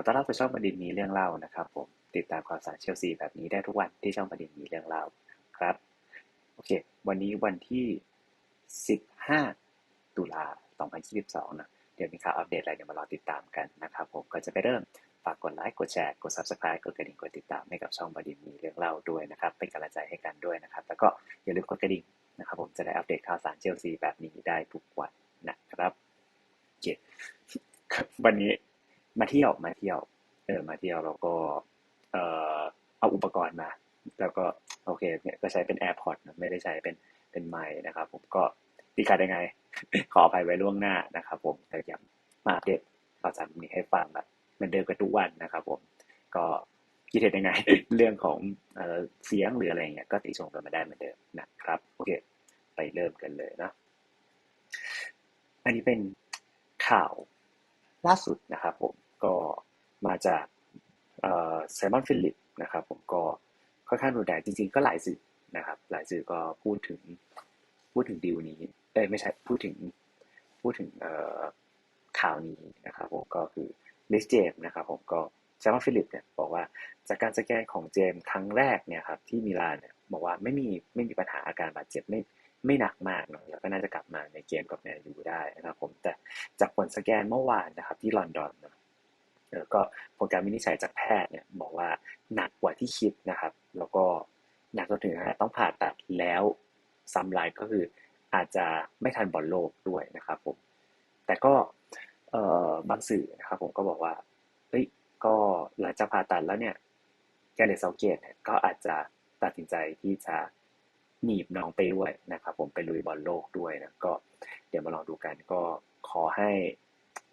อต้อนรับสู่ช่องประดินมีเรื่องเล่านะครับผมติดตามข่าวสารเชลซีแบบนี้ได้ทุกวันที่ช่องประดินมีเรื่องเล่าครับโอเค วันนี้วันที่ 15 ตุลา 2022 นะเดี๋ยวมีข่าวอัปเดตอะไรเดี๋ยวมารอติดตามกันนะครับผมก็จะไปเริ่มฝากกดไลค์กดแชร์กด subscribe กดกระดิ่งกดติดตามให้กับช่องประดินมีเรื่องเล่าด้วยนะครับเป็นกำลังใจให้กันด้วยนะครับ แล้วก็อย่าลืมกดกระดิ่งนะครับผมจะได้อัปเดตข่าวสารเชลซีแบบนี้ได้ทุกวันนะครับโอเควันนี้ มาเที่ยวมาเที่ยว เออมาเที่ยวแล้วก็เออเอาอุปกรณ์มา แล้วก็โอเคเนี่ยก็ใช้เป็น AirPods นะไม่ได้ใช้เป็นเป็นไมค์นะครับ ผมก็ตีการยังไง ขออภัยไว้ล่วงหน้านะครับ ผมแต่อยากมาอัปเดตข่าวสารนี้ให้ฟังแบบเหมือนเดิมกันทุกวันนะครับ ผมก็คิดเห็นยังไง เรื่องของเออเสียงหรืออะไรเงี้ยก็ติชมกันมาได้เหมือนเดิมนะครับ โอเค ไปเริ่มกันเลยนะ อันนี้เป็นข่าว ล่าสุดนะครับผมก็มาจากเซมอนฟิลิปนะครับผมก็ค่อนข้างรุนแรงจริงๆ ก็หลายสื่อนะครับ หลายสื่อก็พูดถึงพูดถึงดีลนี้เอ้ไม่ใช่พูดถึงพูดถึงข่าวนี้นะครับผมก็คือลิสเจมนะครับผมก็แซมอนฟิลิปเนี่ยบอกว่าจากการสแกนของเจมครั้งแรกเนี่ยครับที่มิลานเนี่ยบอกว่าไม่มีไม่มีปัญหาอาการบาดเจ็บไม่ ไม่หนักมากเนาะแล้วก็น่าจะกลับมาในเกมกับแมนยูได้นะครับผมแต่จากผลสแกนเมื่อวานนะครับที่ลอนดอนเนาะก็ผลการวินิจฉัยจากแพทย์เนี่ยบอกว่าหนักกว่าที่คิดนะครับ แล้วก็หนักจนถึงต้องผ่าตัดแล้วซ้ำลายก็คืออาจจะไม่ทันบอลโลกด้วยนะครับผมแต่ก็บางสื่อนะครับผมก็บอกว่าเฮ้ยก็หลังจากผ่าตัดแล้วเนี่ยแกเรตเซาเกตก็อาจจะตัดสินใจที่จะ หนีบน้องไปด้วยนะครับ ผมไปลุยบอลโลกด้วยนะก็เดี๋ยวมาลองดูกันก็ขอให้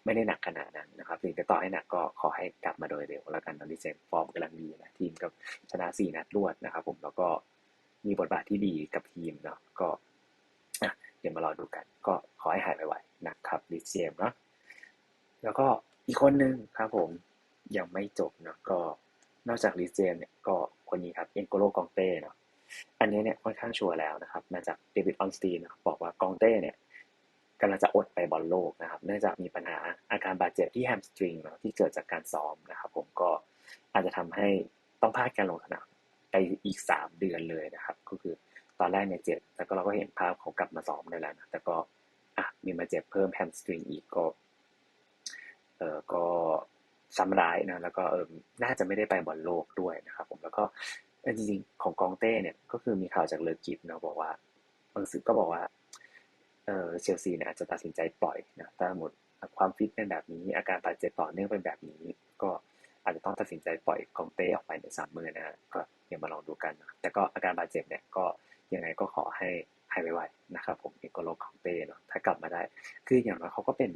ไม่ได้หนักขนาดนั้นนะครับถึงจะต่อให้หนักก็ขอให้กลับมาโดยเร็วแล้วกันตอนนี้เซนฟอร์มกำลังดีนะทีมก็ชนะสี่นัดรวดนะครับ ผมแล้วก็มีบทบาทที่ดีกับทีมเนาะก็เดี๋ยวมารอดูกัน ก็ขอให้หายไวๆนะครับลิเซียมเนาะแล้วก็อีกคนนึงครับผมยังไม่จบเนาะก็นอกจากลิเซียมเนี่ยก็คนนี้ครับเอ็นโกโลกองเต้เนาะ อันนี้เนี่ยค่อนข้างชัวร์แล้วนะครับ มาจากเดวิดออนสตีนบอกว่ากองเต้เนี่ยกำลังจะอดไปบอลโลกนะครับ เนื่องจากมีปัญหาอาการบาดเจ็บที่แฮมสตริงนะที่เกิดจากการซ้อมนะครับผมก็อาจจะทำให้ต้องพลาดการลงสนามไปอีกสามเดือนเลยนะครับ ก็คือตอนแรกเนี่ยเจ็บแต่ก็เราก็เห็นภาพเขากลับมาซ้อมได้แล้วนะแต่ก็อะมีมาเจ็บเพิ่มแฮมสตริงอีกก็เออก็ซ้ำร้ายนะแล้วก็เออน่าจะไม่ได้ไปบอลโลกด้วยนะครับ ผมแล้วก็ จริงๆของกองเต้เนี่ยก็คือมีข่าวจากเลอกิฟเนาะบอกว่าบางสื่อก็บอกว่าเออเชลซีเนี่ยอาจจะตัดสินใจปล่อยนะถ้าหมดความฟิตเป็นแบบนี้ อาการบาดเจ็บต่อเนื่องเป็นแบบนี้ ก็อาจจะต้องตัดสินใจปล่อยกองเต้ออกไปในสามมือนะก็เดี๋ยวมาลองดูกันนะแต่ก็อาการบาดเจ็บเนี่ยก็ยังไงก็ขอให้หายไวๆนะครับผมเอกโลกองเต้เนาะถ้ากลับมาได้ คืออย่างน้อยเขาก็เป็น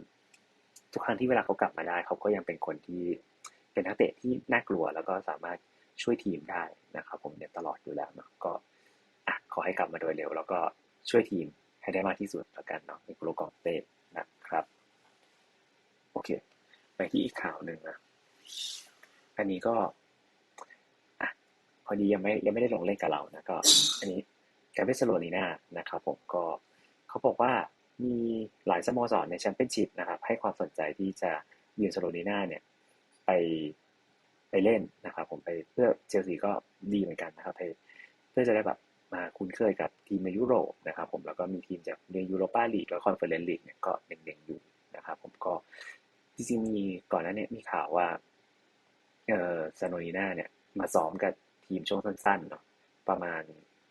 ทุกครั้งที่เวลาเขากลับมาได้ เขาก็ยังเป็นคนที่เป็นนักเตะที่น่ากลัวแล้วก็สามารถ ช่วยทีมได้นะครับ ผมเนี่ยตลอดอยู่แล้วเนาะก็อะขอให้กลับมาโดยเร็ว แล้วก็ช่วยทีมให้ได้มากที่สุดแล้วกันเนาะในโปรกองเต้นะครับโอเค ไปที่อีกข่าวหนึ่งนะอันนี้ก็อะพอดียังไม่ยังไม่ได้ลงเล่นกับเรานะก็ อันนี้แกเบสโลนีนานะครับ ผมก็เขาบอกว่ามีหลายสโมสรในแชมเปี้ยนชิพนะครับ ให้ความสนใจที่จะยืนสโลนีนาเนี่ย ไป ไปเล่นนะครับ ผมไปเพื่อเชลซีก็ดีเหมือนกันนะครับเพื่อจะได้แบบมาคุ้นเคยกับทีมในยุโรปนะครับ ผมแล้วก็มีทีมจากในยูโรปาลีกและคอนเฟอเรนซ์ลีกเนี่ยก็เด่นๆอยู่นะครับ ผมก็จริงๆมีก่อนหน้านี้มีข่าวว่าเออซานโนนีนาเนี่ยมาซ้อมกับทีมช่วงสั้นๆเนาะประมาณ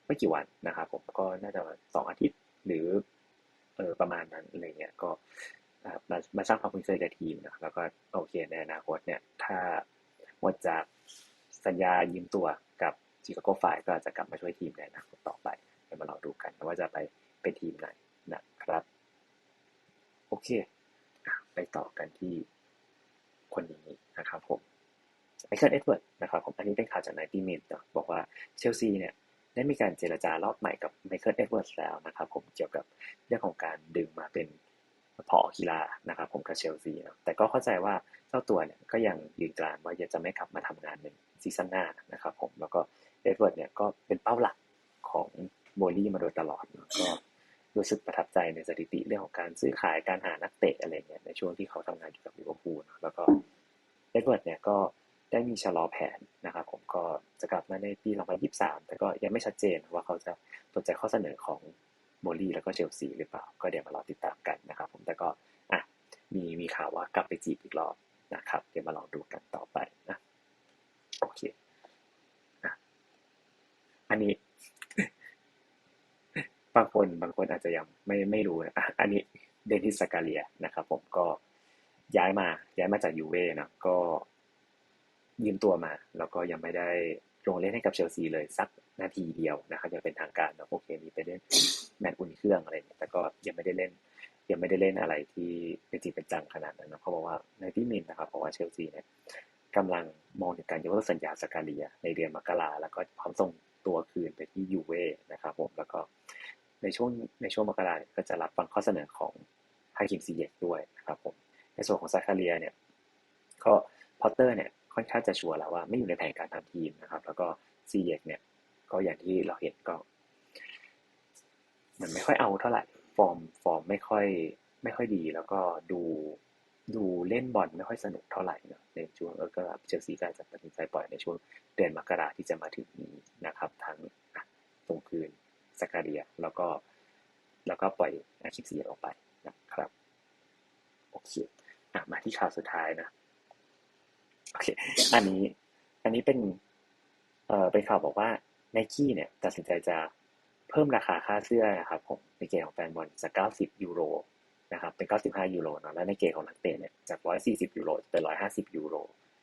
ไม่กี่วันนะครับ ผมก็น่าจะสองอาทิตย์หรือเออประมาณนั้นอะไรเงี้ยก็มามาสร้างความคุ้นเคยกับทีมนะแล้วก็โอเคในอนาคตเนี่ย ถ้า หมดจากสัญญายืมตัวกับชิคาโกไฟก็จะกลับมาช่วยทีมในอนาคตต่อไปเดี๋ยวมาลองดูกันว่าจะไปเป็นทีมไหนนะครับ โอเค ไปต่อกันที่คนนี้นะครับผมไมเคิลเอ็ดเวิร์ดนะครับผมอันนี้เป็นข่าวจากนายตีมินบอกว่าเชลซีเนี่ยได้มีการเจรจารอบใหม่กับไมเคิลเอ็ดเวิร์ดแล้วนะครับผมเกี่ยวกับเรื่องของการดึงมาเป็น พอกีฬานะครับผมกับเชลซีนะแต่ก็เข้าใจว่าเจ้าตัวเนี่ยก็ยังยืนกรานว่าจะไม่กลับมาทำงานในซีซั่นหน้านะครับผมแล้วก็เอ็ดเวิร์ดเนี่ยก็เป็นเป้าหลักของโบลี่มาโดยตลอดก็รู้สึกประทับใจในสถิติเรื่องของการซื้อขายการหานักเตะอะไรเงี้ยในช่วงที่เขาทำงานอยู่กับลิเวอร์พูลแล้วก็เอ็ดเวิร์ดเนี่ยก็ได้มีชะลอแผนนะครับผมก็จะกลับมาในปี 2023 แต่ก็ยังไม่ชัดเจนว่าเขาจะสนใจข้อเสนอของ โมลี่แล้วก็เชลซีหรือเปล่า ก็เดี๋ยวมารอติดตามกันนะครับผมแต่ก็อะมีมีข่าวว่ากลับไปจีบอีกรอบนะครับ เดี๋ยวมาลองดูกันต่อไปนะโอเคอะอันนี้ บางคนบางคนอาจจะยังไม่ไม่รู้นะอะอันนี้เดนิสสกาเลียนะครับ ผมก็ย้ายมาย้ายมาจากยูเว่นะก็ยืมตัวมา แล้วก็ยังไม่ได้ ลงเล่นให้กับเชลซีเลยสักนาทีเดียวนะครับยังเป็นทางการเนาะโอเคมีไปเล่นแมตช์อุ่นเครื่องอะไรเนี่ยแต่ก็ยังไม่ได้เล่น ยังไม่ได้เล่นอะไรที่เป็นจริงเป็นจังขนาดนั้นนะเขาบอกว่าในที่มินนะครับบอกว่าเชลซีเนี่ยกำลังมองถึงการยกเลิกสัญญาสกาเลีย ในเดือนมกราแล้วก็พร้อมส่งตัวคืนไปที่ยูเว่นะครับผมแล้วก็ในช่วงในช่วงมกราเนี่ยก็จะรับฟังข้อเสนอของฮาคิมซีเยกด้วยนะครับผมในส่วนของซาคาเลียเนี่ยก็พอตเตอร์เนี่ย จะชัวร์แล้วว่าไม่อยู่ในแผนการทำทีมนะครับ แล้วก็ซีเยกเนี่ยก็อย่างที่เราเห็นก็ มันไม่ค่อยเอาเท่าไหร่ฟอร์มฟอร์มไม่ค่อย ไม่ค่อยดี แล้วก็ดูดูเล่นบอลไม่ค่อยสนุกเท่าไหร่เนะในช่วงเออก็เชลซีก็จะตัดสินใจปล่อยในช่วงเดือนมกราที่จะมาถึงนี้นะครับ ทั้งตรงคืนสกาเดียแล้วก็ แล้วก็ปล่อยอาคิปซีออกไปนะครับโอเคอะมาที่ข่าวสุดท้ายนะ เคอันนี้ อันนี้เป็น เอ่อเป็นข่าวบอกว่าไนกี้เนี่ย ตัดสินใจจะเพิ่มราคาค่าเสื้อนะครับผมในเกณฑ์ของแฟนบอลจาก 90 ยูโรนะครับเป็น 95 ยูโรเนาะแล้วในเกณฑ์ของนักเตะเนี่ยจาก 140 ยูโรเป็น 150 ยูโร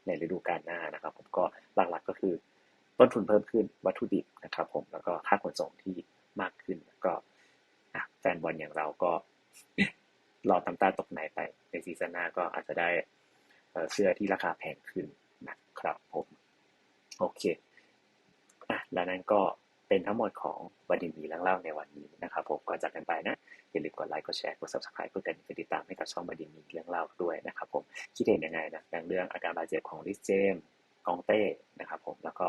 ในฤดูกาลหน้านะครับ ผมก็หลักๆก็คือ ต้นทุนเพิ่มขึ้นวัตถุดิบนะครับ ผมแล้วก็ค่าขนส่งที่มากขึ้นก็แฟนบอลอย่างเราก็รอตำตาตกไหนไปในซีซั่นหน้าก็อาจจะได้ เสื้อที่ราคาแพงขึ้นนะครับผมโอเคอะแล้วนั้นก็เป็นทั้งหมดของบดินมีเรื่องเล่าในวันนี้นะครับผมก่อนจากกันไปนะ อย่าลืมกดไลค์กดแชร์กด subscribe เพื่อกันติดตามให้กับช่องบดินมีเรื่องเล่าด้วยนะครับผมคิดเห็นยังไงนะดังเรื่องอาการบาดเจ็บของลิสเจมกองเต้นะครับผมแล้วก็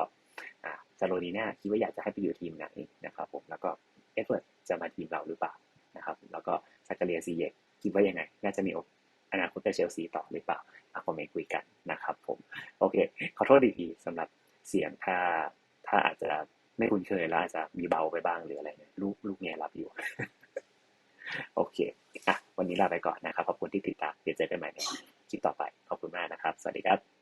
อ่าซาโลนีน่าคิดว่าอยากจะให้ไปอยู่ทีมไหนนะครับผมแล้วก็เอ็ดเวิร์ดจะมาทีมเราหรือเปล่านะครับแล้วก็ซากเลียซีเยกคิดว่ายังไง น่าจะมีอ อนาคตกับเชลซีต่อหรือเปล่าอาคอมเมนต์คุยกันนะครับผม โอเค ขอโทษดีๆสำหรับเสียงถ้าถ้าอาจจะไม่คุ้นเคยแล้วอาจจะมีเบาไปบ้างหรืออะไรเนี่ยลูกลูกเงียรับอยู่ โอเคอะวันนี้ลาไปก่อนนะครับ ขอบคุณที่ติดตามเดี๋ยวเจอกันใหม่ในคลิปต่อไป ขอบคุณมากนะครับ สวัสดีครับ